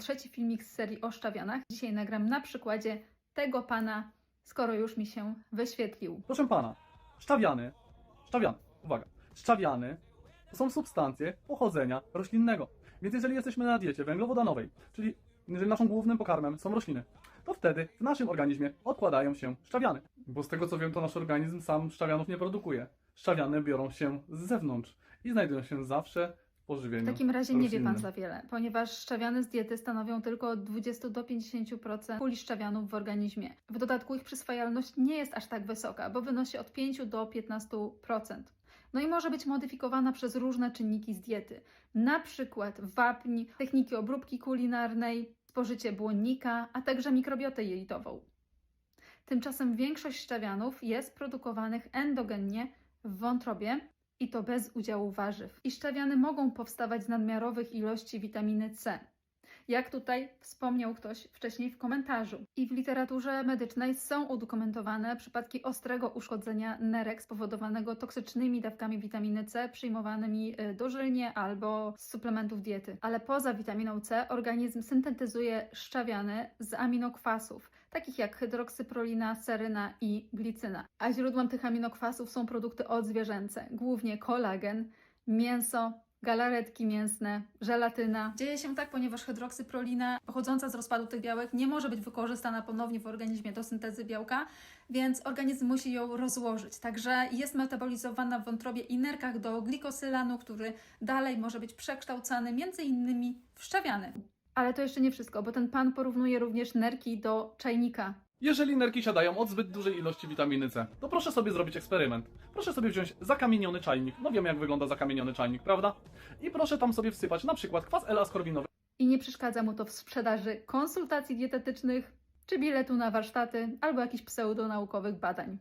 Trzeci filmik z serii o szczawianach. Dzisiaj nagram na przykładzie tego pana, skoro już mi się wyświetlił. Proszę pana, szczawiany, szczawiany, uwaga, szczawiany to są substancje pochodzenia roślinnego. Więc jeżeli jesteśmy na diecie węglowodanowej, czyli jeżeli naszym głównym pokarmem są rośliny, to wtedy w naszym organizmie odkładają się szczawiany. Bo z tego co wiem, to nasz organizm sam szczawianów nie produkuje. Szczawiane biorą się z zewnątrz i znajdują się zawsze w takim razie nie wie pan za wiele, ponieważ szczawiany z diety stanowią tylko od 20 do 50% puli szczawianów w organizmie. W dodatku ich przyswajalność nie jest aż tak wysoka, bo wynosi od 5 do 15%. No i może być modyfikowana przez różne czynniki z diety, na przykład wapń, techniki obróbki kulinarnej, spożycie błonnika, a także mikrobiotę jelitową. Tymczasem większość szczawianów jest produkowanych endogennie w wątrobie i to bez udziału warzyw. I szczawiany mogą powstawać z nadmiarowych ilości witaminy C. Jak tutaj wspomniał ktoś wcześniej w komentarzu. I w literaturze medycznej są udokumentowane przypadki ostrego uszkodzenia nerek spowodowanego toksycznymi dawkami witaminy C przyjmowanymi y, dożylnie albo z suplementów diety. Ale poza witaminą C organizm syntetyzuje szczawiany z aminokwasów, takich jak hydroksyprolina, seryna i glicyna. A źródłem tych aminokwasów są produkty odzwierzęce, głównie kolagen, mięso, galaretki mięsne, żelatyna. Dzieje się tak, ponieważ hydroksyprolina pochodząca z rozpadu tych białek nie może być wykorzystana ponownie w organizmie do syntezy białka, więc organizm musi ją rozłożyć. Także jest metabolizowana w wątrobie i nerkach do glikosylanu, który dalej może być przekształcany między innymi w szczawiany. Ale to jeszcze nie wszystko, bo ten pan porównuje również nerki do czajnika. Jeżeli nerki siadają od zbyt dużej ilości witaminy C, to proszę sobie zrobić eksperyment. Proszę sobie wziąć zakamieniony czajnik. No wiemy jak wygląda zakamieniony czajnik, prawda? I proszę tam sobie wsypać na przykład kwas L-askorbinowy I nie przeszkadza mu to w sprzedaży konsultacji dietetycznych, czy biletu na warsztaty, albo jakichś pseudonaukowych badań.